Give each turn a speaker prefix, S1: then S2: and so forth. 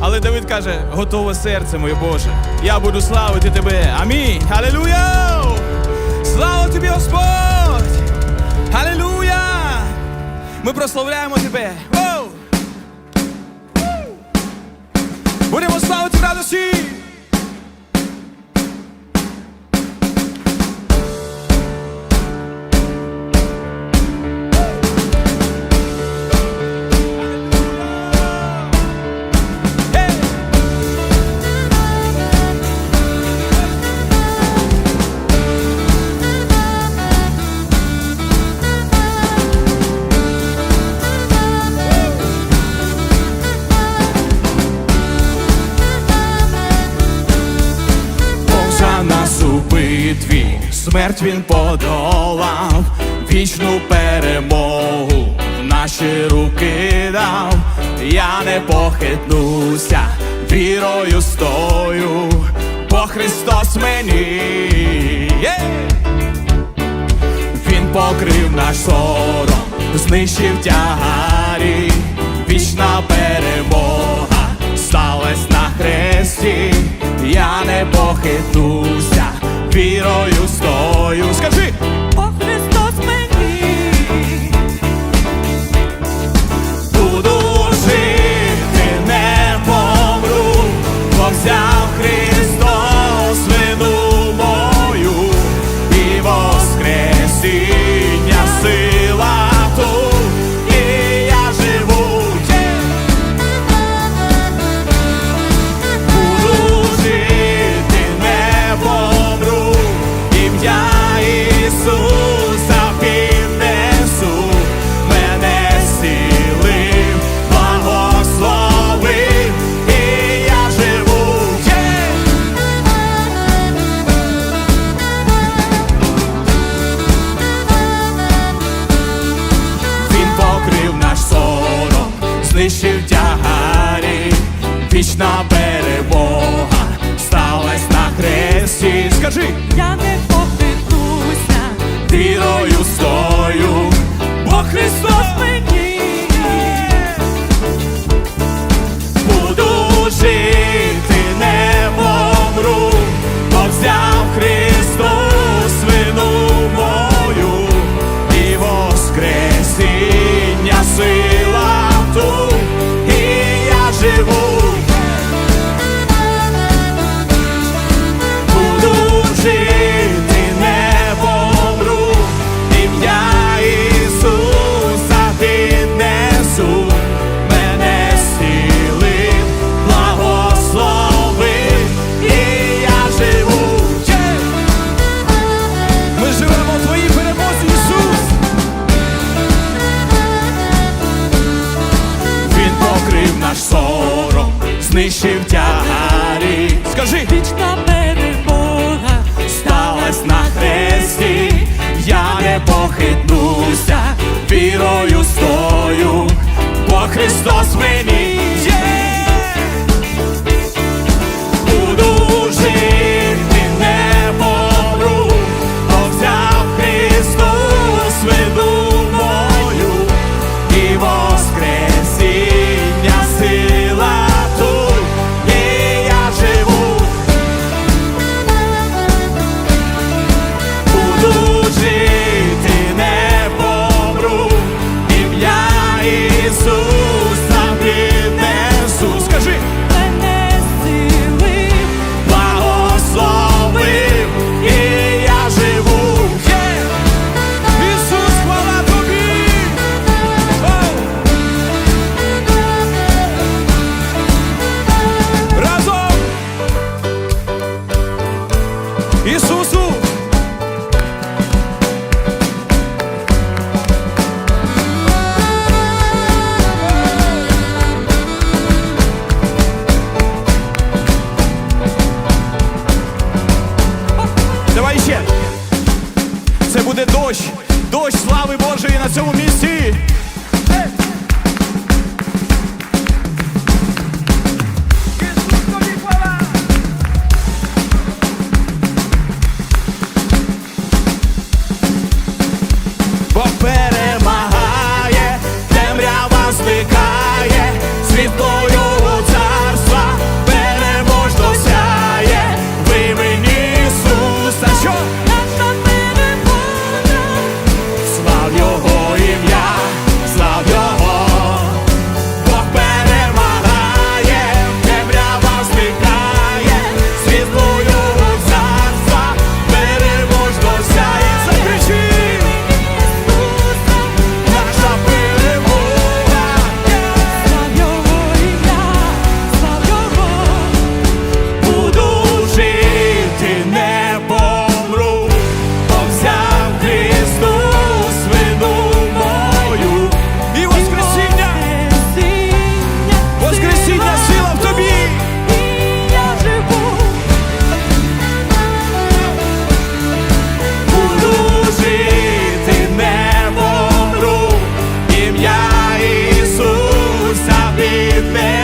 S1: Але Давид каже: готове серце моє Боже. Я буду славити тебе. Амінь. Алілуя! Слава тобі, Господь! Алілуя! Ми прославляємо тебе. Воу! Будемо славити в радості! Смерть він подолав, вічну перемогу в наші руки дав. Я не похитнуся, вірою стою, бо Христос мені. Він покрив наш сором, знищив тягарі, вічна перемога сталась на хресті, я не похитуся, вірою стою. Скажи, сором, знищив наш сором, знищив тягарі. Скажи,
S2: вічна перемога
S1: сталась на хресті, я не похитнуся, вірою стою, бо Христос baby.